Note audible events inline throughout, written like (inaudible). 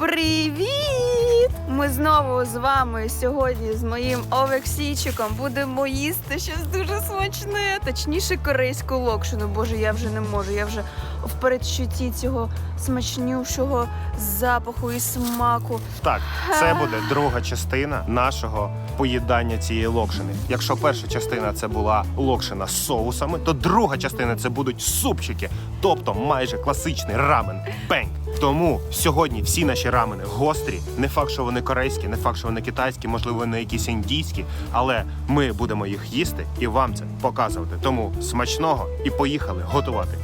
Привіт! Ми знову з вами сьогодні з моїм Олексійчиком будемо їсти щось дуже смачне, точніше корейську локшину. Боже, я вже не можу. Я вже в передчутті цього смачнющого запаху і смаку. Так, це буде друга частина нашого поїдання цієї локшини. Якщо перша частина це була локшина з соусами, то друга частина це будуть супчики, тобто майже класичний рамен бенг. Тому сьогодні всі наші рамени гострі. Не факт, що вони корейські, не факт, що вони китайські, можливо, вони якісь індійські, але ми будемо їх їсти і вам це показувати. Тому смачного і поїхали готувати.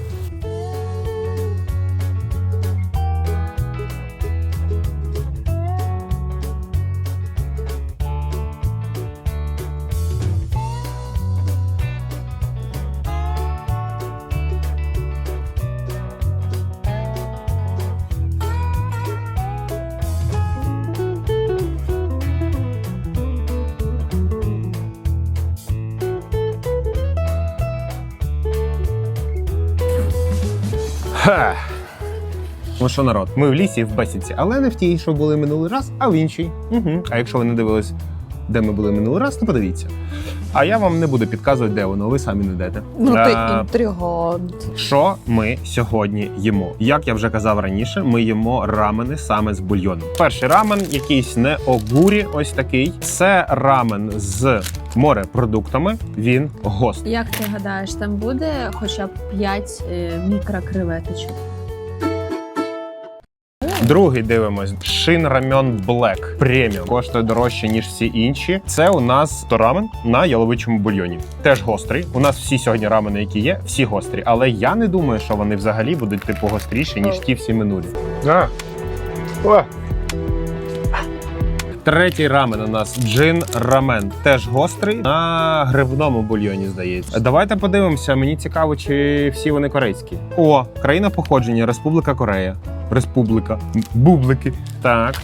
Що, народ, ми в лісі в бесідці, але не в тій, що були минулий раз, а в іншій. Угу. А якщо ви не дивились, де ми були минулий раз, то подивіться. А я вам не буду підказувати, де воно, ви самі не йдете. Ну ти А, інтригант. що ми сьогодні їмо? Як я вже казав раніше, ми їмо рамени саме з бульйоном. Перший рамен, якийсь не огурі, ось такий. Це рамен з морепродуктами. Він гострий. Як ти гадаєш, там буде хоча б 5 мікрокреветочок? Другий дивимось Шин рамен Блек преміум. Коштує дорожче ніж всі інші. Це у нас то рамен на яловичому бульйоні. Теж гострий. У нас всі сьогодні рамени, які є, всі гострі. Але я не думаю, що вони взагалі будуть типу гостріші ніж ті всі минулі. А. О. Третій рамен у нас джин рамен. Теж гострий на грибному бульйоні, здається. Давайте подивимося. Мені цікаво, чи всі вони корейські. О, країна походження, Республіка Корея. Республіка. Бублики. Так.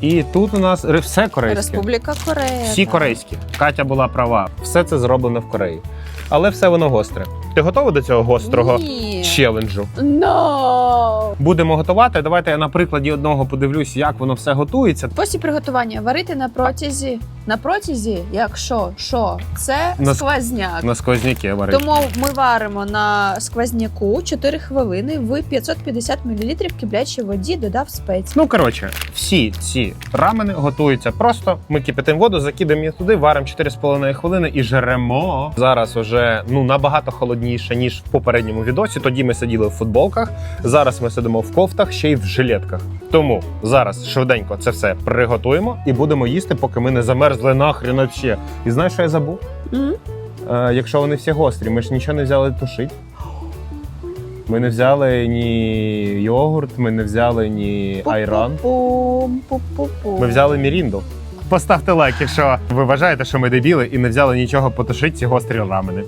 І тут у нас все корейське. Республіка Корея. Всі так. корейські. Катя була права. Все це зроблено в Кореї. Але все воно гостре. Ти готова до цього гострого Ні. Челенджу? No! Будемо готувати. Давайте я на прикладі одного подивлюсь, як воно все готується. Спосіб приготування варити на протязі. На протязі, якщо що, це На сквозняк. На сквозняки варити. Тому ми варимо на сквозняку 4 хвилини в 550 мл киплячій воді, додав спеції. Ну коротше, всі ці рамени готуються просто. Ми кипятимо воду, закидаємо її туди, варимо 4,5 хвилини і жеремо. Зараз уже ну набагато холодніше ніж в попередньому відосі. Тоді ми сиділи в футболках. Зараз ми сидимо в кофтах, ще й в жилетках. Тому зараз швиденько це все приготуємо і будемо їсти, поки ми не замерзли нахрен вообще. І знаєш, що я забув? М? Е, якщо вони всі гострі, ми ж нічого не взяли тушити. Ми не взяли ні йогурт, ми не взяли ні айран. Ми взяли мірінду. Поставте лайк, якщо ви вважаєте, що ми дебіли і не взяли нічого потушити ці гострі рамени.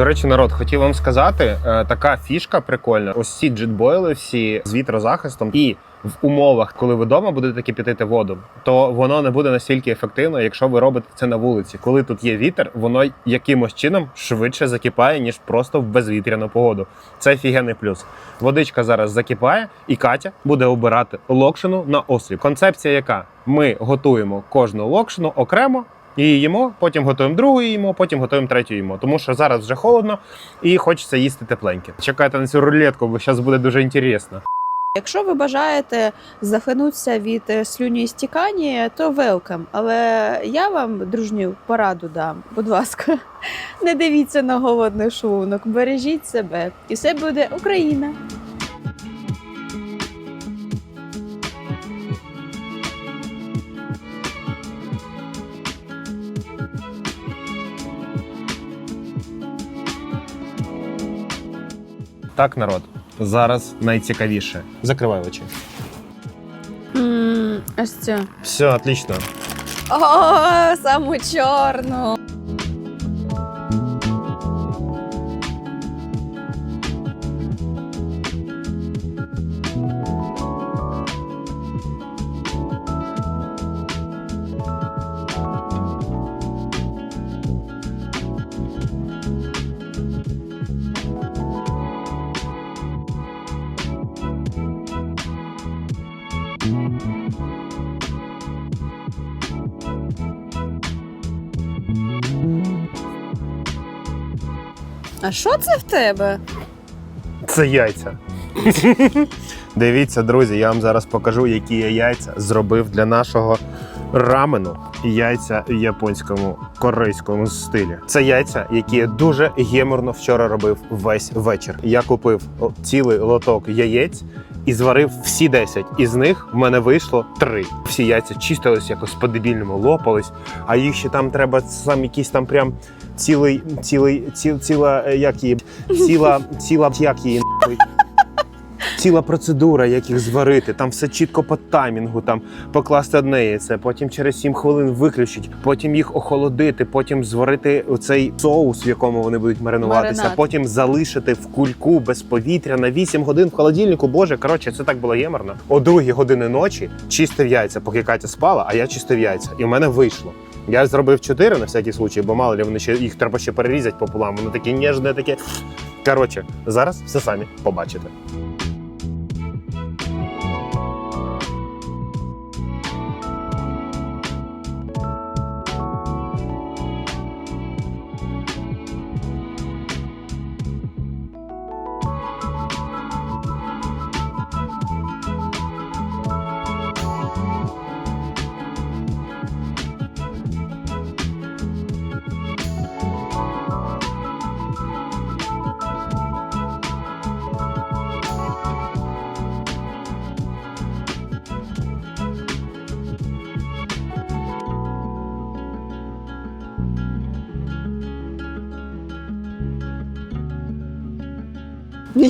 До речі, народ, хотів вам сказати, е, така фішка прикольна. Ось ці джетбойли всі з вітрозахистом, і в умовах, коли ви вдома будете кипятити воду, то воно не буде настільки ефективно, якщо ви робите це на вулиці. Коли тут є вітер, воно якимось чином швидше закипає, ніж просто в безвітряну погоду. Це офігенний плюс. Водичка зараз закипає, і Катя буде обирати локшину на осліп. Концепція яка? Ми готуємо кожну локшину окремо. Її їмо, потім готуємо другу їмо, потім готуємо третю їмо. Тому що зараз вже холодно і хочеться їсти тепленьке. Чекайте на цю рулетку, бо зараз буде дуже інтересно. Якщо ви бажаєте захлинутися від е, слюні і стікання, то велкам. Але я вам дружню пораду дам. Будь ласка, (laughs) не дивіться на голодний шлунок, бережіть себе, і все буде Україна. Так, народ, зараз найцікавіше. Закривай очі. М, Ось це. Все, отлично. О, саму чорну. А що це в тебе? Це яйця. (laughs) Дивіться, друзі, я вам зараз покажу, які я яйця зробив для нашого рамену. Яйця в японському корейському стилі. Це яйця, які я дуже геморно вчора робив весь вечір. Я купив цілий лоток яєць і зварив всі 10. Із них в мене вийшло 3. Всі яйця чистились якось по-дебільному, лопались, а їх ще там треба сам якийсь там прям цілий, цілий, ціл, ціла, е, як її, ціла, ціла, як її? Ціла процедура, як їх зварити, там все чітко по таймінгу, там покласти одне яйце, потім через 7 хвилин виключити, потім їх охолодити, потім зварити цей соус, в якому вони будуть маринуватися, Маринад. потім залишити в кульку без повітря на 8 годин в холодильнику. Боже, коротше, це так було ємерно. О другій години ночі чистив яйця, поки Катя спала, а я чистив яйця. І в мене вийшло. Я зробив 4 на всякий случай, бо мало ли вони ще їх треба ще перерізати пополам. Вони такі ніжні, такі. Коротше, зараз все самі побачите.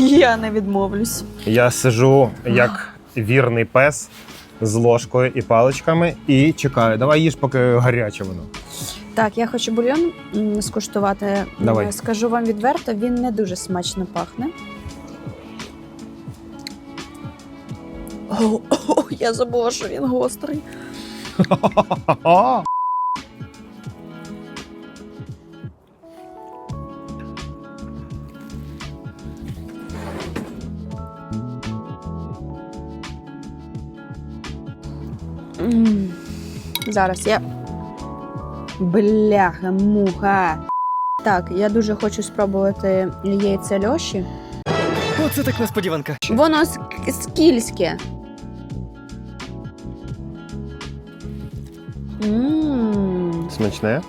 Я не відмовлюсь. Я сижу як вірний пес з ложкою і паличками і чекаю. Давай їж, поки гаряче воно. Так, я хочу бульйон м, скуштувати. Давай. Е, Скажу вам відверто, він не дуже смачно пахне. О, о, я забула, що він гострий. (laughs) Зараз я. Бляха, муха. Так, я дуже хочу спробувати яйця льоші. Оце так несподіванка. Воно ск- скільське. Мм. Смачне.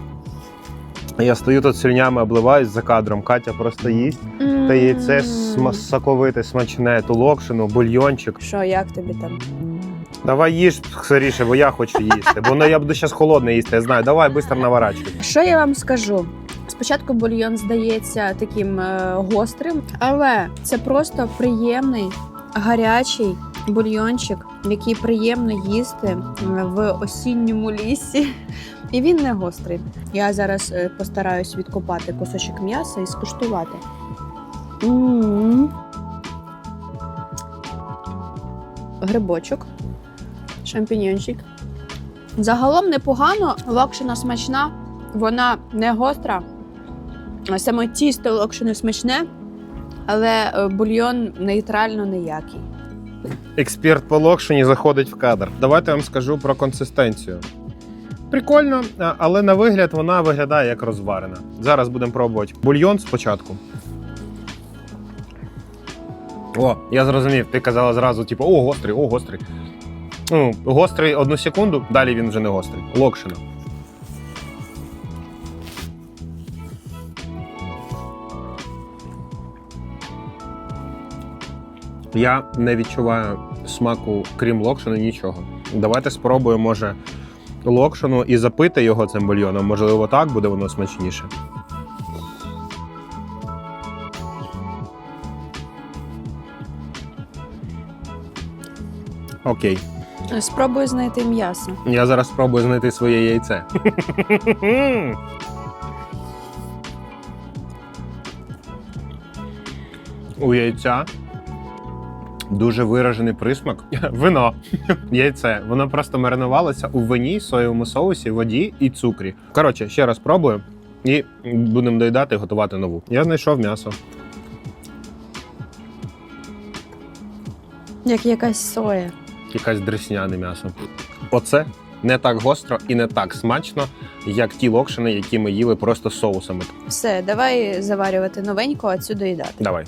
Я стою тут слюнями, обливаюсь за кадром. Катя просто їсть. Та яйце сма- соковите, смачне, ту локшину, бульйончик. Що, як тобі там? Давай їж скоріше, бо я хочу їсти. Бо ну, я буду зараз холодне їсти, я знаю. Давай швидко наворачуй. Що я вам скажу? Спочатку бульйон здається таким е, гострим, але це просто приємний гарячий бульйончик, який приємно їсти е, в осінньому лісі. І він не гострий. Я зараз е, постараюсь відкопати кусочок м'яса і скуштувати. М. Грибочок, шампіньончик. Загалом непогано, локшина смачна, вона не гостра. Саме тісто локшини смачне, але е, бульйон нейтрально ніякий. Експерт по локшині заходить в кадр. Давайте вам скажу про консистенцію. Прикольно, але на вигляд вона виглядає як розварена. Зараз будемо пробувати бульйон спочатку. О, я зрозумів. Ти казала зразу, типу, о, гострий, о, гострий. Ну, гострий одну секунду, далі він вже не гострий. Локшина. Я не відчуваю смаку, крім локшину, нічого. Давайте спробуємо, може, локшину і запити його цим бульйоном. Можливо, так буде воно смачніше. Окей. Спробую знайти м'ясо. Я зараз спробую знайти своє яйце. У яйця дуже виражений присмак. Вино. Яйце. Воно просто маринувалося у вині, соєвому соусі, воді і цукрі. Коротше, ще раз пробую і будемо доїдати і готувати нову. Я знайшов м'ясо. Як якась соя. Якась дресняне м'ясо. Оце не так гостро і не так смачно, як ті локшини, які ми їли просто з соусами. Все, давай заварювати новенько, а цю доїдати. Давай.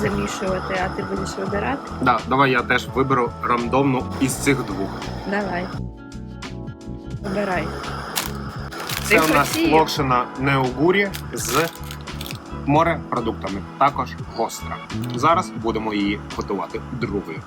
Замішувати, а ти будеш вибирати? Да, давай я теж виберу рандомну із цих двох. Давай. Вибирай. Це у нас хотів. локшина неогурі з морепродуктами, також гостра. Зараз будемо її готувати другою.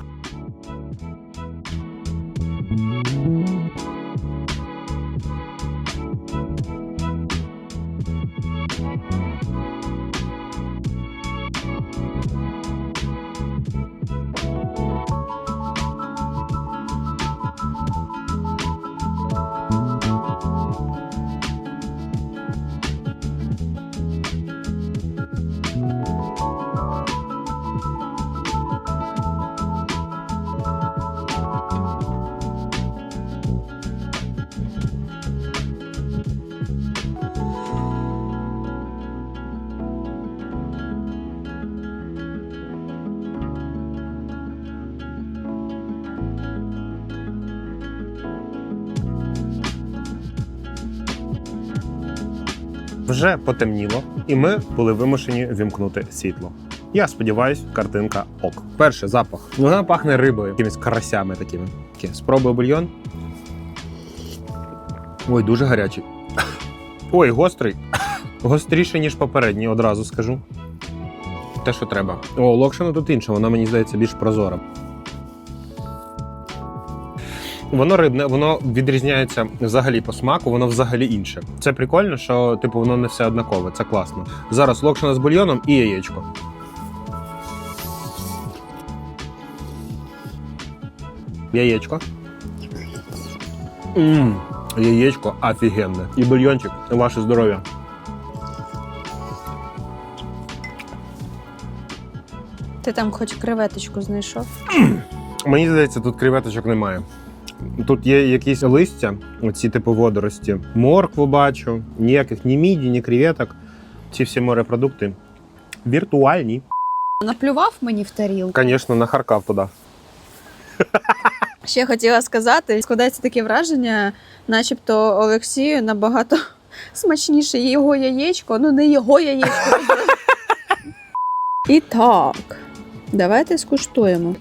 Вже потемніло, і ми були вимушені вімкнути світло. Я сподіваюсь, картинка ок. Перший запах. Вона пахне рибою, якимись карасями такими. Спробую бульйон. Ой, дуже гарячий. Ой, гострий. Гостріше, ніж попередній, одразу скажу. Те, що треба. О, локшина тут інша, вона мені здається більш прозора. Воно рибне, воно відрізняється взагалі по смаку, воно взагалі інше. Це прикольно, що типу воно не все однакове, це класно. Зараз локшина з бульйоном і яєчко. Яєчко. Мм, яєчко офігенне. І бульйончик, ваше здоров'я. Ти там хоч креветочку знайшов? Мені здається, тут креветочок немає. Тут є якісь листя, оці типу водорості. Моркву бачу, ніяких ні міді, ні креветок. Ці всі морепродукти віртуальні. Наплював мені в тарілку. Звісно, нахаркав туди. Ще хотіла сказати, складається таке враження, начебто Олексію набагато смачніше його яєчко, ну не його яєчко. І так, давайте скуштуємо.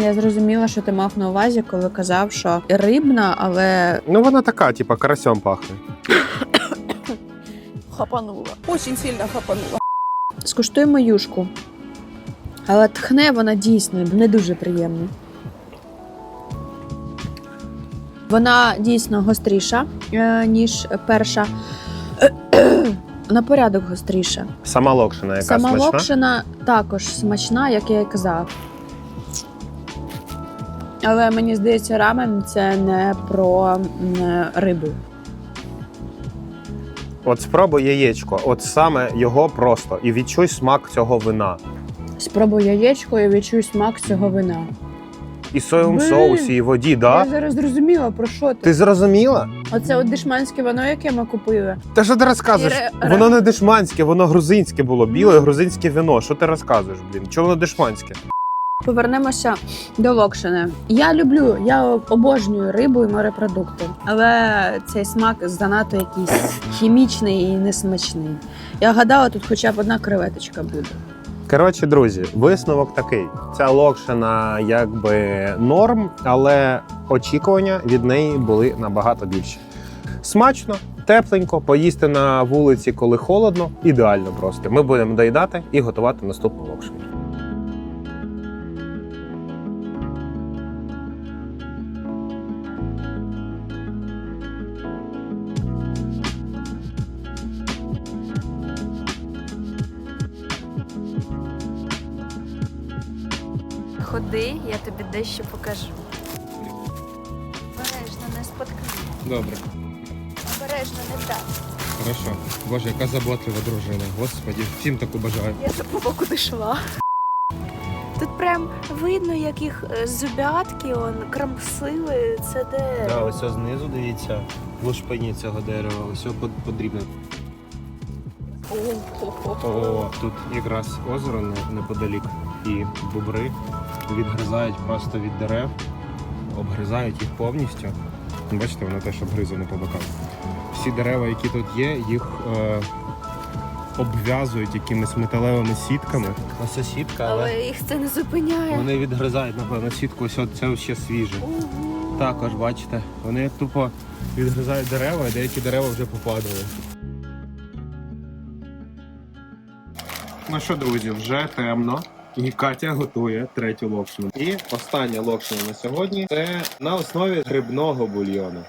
Я зрозуміла, що ти мав на увазі, коли казав, що рибна, але Ну, вона така, типу, карасьом пахне. (coughs) хапанула. Очень сильно хапанула. Скуштуємо юшку. Але тхне вона дійсно не дуже приємно. Вона дійсно гостріша, е, ніж перша. (coughs) На порядок гостріша. Сама локшина, яка Сама смачна. локшина також смачна, як я і казав. Але мені здається, рамен це не про м, рибу. От спробуй яєчко, от саме його просто. І відчуй смак цього вина. Спробуй яєчко і відчуй смак цього вина. І соєвому Блін. соусі, і воді, да? Я зараз зрозуміла, про що ти. Ти зрозуміла? Оце от дешманське вино, яке ми купили. Та що ти розказуєш? Ре- Воно не дешманське, воно грузинське було, біле грузинське вино. Що ти розказуєш, блін? Чого воно дешманське? Повернемося до локшини. Я люблю, я обожнюю рибу і морепродукти, але цей смак занадто якийсь хімічний і несмачний. Я гадала, тут хоча б одна креветочка буде. Коротше, друзі, висновок такий: ця локшина якби норм, але очікування від неї були набагато більші. Смачно, тепленько, поїсти на вулиці, коли холодно, ідеально просто. Ми будемо доїдати і готувати наступну локшину. Ходи, я тобі дещо покажу. Обережно не споткни. Добре. Обережно не так. Хорошо. Боже, яка заботлива дружина. Господі, всім таку бажаю. Я забула, куди йшла. Тут прям видно, як їх е, зубятки, он крамсили. Це де. Да, ось знизу дивіться, в лушпині цього дерева, ось подрібне. О, тут якраз озеро не- неподалік. І бобри відгризають просто від дерев, обгризають їх повністю. Бачите, воно теж обгризане по бокам. Всі дерева, які тут є, їх е, обв'язують якимись металевими сітками. Ось сітка, Але їх це не зупиняє. вони відгризають, напевно, сітку, ось от це ще свіже. Також бачите, вони тупо відгризають дерева, і деякі дерева вже попадали. Ну що, друзі, вже темно. І Катя готує третю локшину. І остання локшина на сьогодні це на основі грибного бульйону.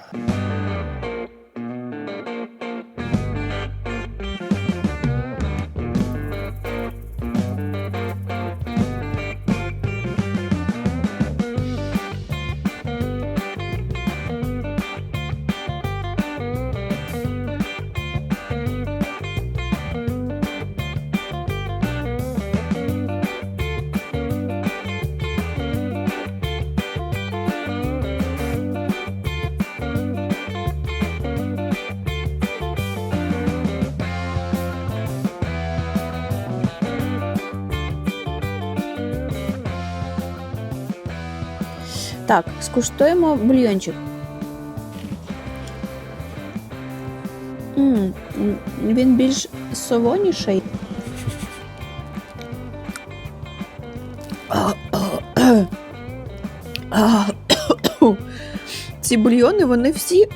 Скуштуємо бульйончик. м м, він більш солоніший. Ці бульйони, вони всі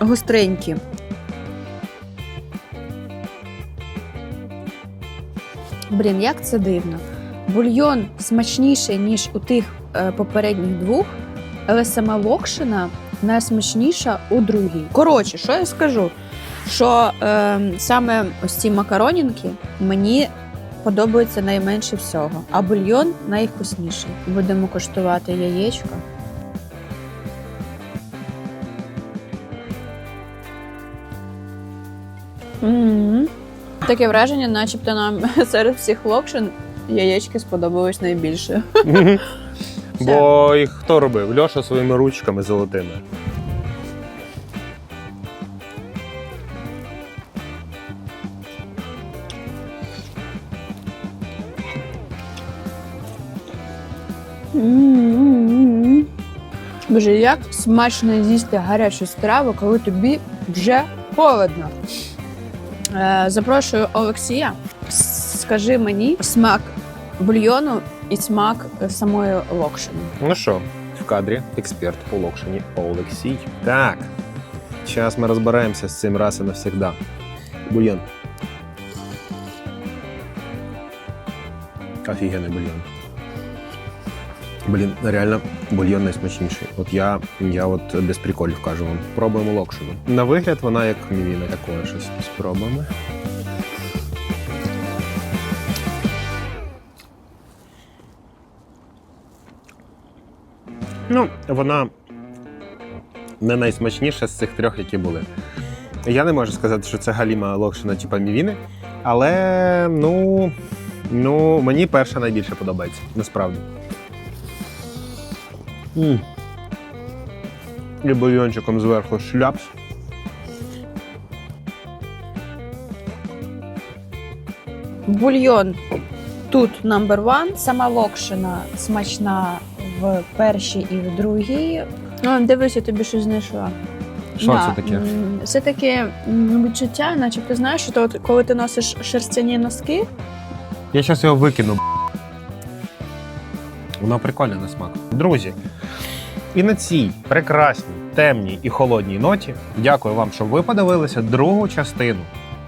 гостренькі. Блін, як це дивно. Бульйон смачніший, ніж у тих е, попередніх двох, але сама локшина найсмачніша у другій. Коротше, що я скажу? Що е, саме ось ці макаронінки мені подобаються найменше всього, а бульйон найвкусніший. Будемо коштувати яєчко. М. Таке враження, начебто нам (laughs) серед всіх локшин яєчки сподобались найбільше. (laughs) Бо їх хто робив? Льоша своїми ручками золотими. Боже, як смачно з'їсти гарячу страву, коли тобі вже холодно. Е, запрошую Олексія. Скажи мені смак бульйону і смак е, самої локшини. Ну що, в кадрі експерт по локшині Олексій. Так. Зараз ми розберемося з цим раз і навсегда. Бульйон. Офігенний бульйон. Блін, реально бульйон найсмачніший. От я, я от без приколів кажу вам. Пробуємо локшину. На вигляд вона як мівіна. Такое щось спробуємо. Ну, вона не найсмачніша з цих трьох, які були. Я не можу сказати, що це галіма локшина типа мівіни, але ну, ну мені перша найбільше подобається, насправді. м І бульйончиком зверху шляпс. Бульйон тут number one. Сама локшина смачна в першій і в другій. О, дивись, я тобі щось знайшла. Що це таке? м, Це таке м, відчуття, начебто знаєш, що то от, коли ти носиш шерстяні носки, Я зараз його викину. б***. Воно прикольне на смак. Друзі, і на цій прекрасній, темній і холодній ноті дякую вам, що ви подивилися другу частину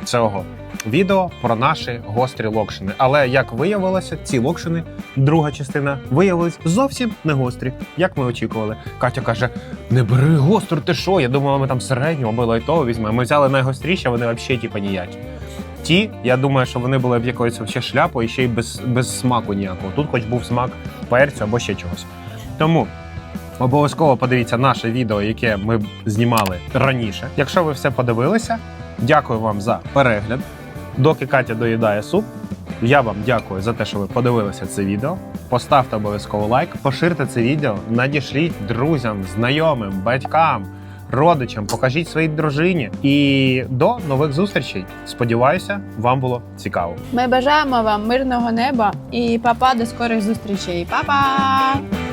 цього відео про наші гострі локшини. Але як виявилося, ці локшини, друга частина, виявились зовсім не гострі, як ми очікували. Катя каже: не бери гостру, ти що? Я думала, ми там середню або лайтову візьмемо. Ми взяли найгостріші, вони взагалі типу, ніякі. Ті, я думаю, що вони були б якоюсь вообще шляпою і ще й без, без смаку ніякого. Тут хоч був смак перцю або ще чогось. Тому обов'язково подивіться наше відео, яке ми знімали раніше. Якщо ви все подивилися, Дякую вам за перегляд. Доки Катя доїдає суп, я вам дякую за те, що ви подивилися це відео. Поставте обов'язково лайк, поширте це відео, надішліть друзям, знайомим, батькам, родичам, покажіть своїй дружині. І до нових зустрічей. Сподіваюся, вам було цікаво. Ми бажаємо вам мирного неба і папа до скорих зустрічей. Па-па!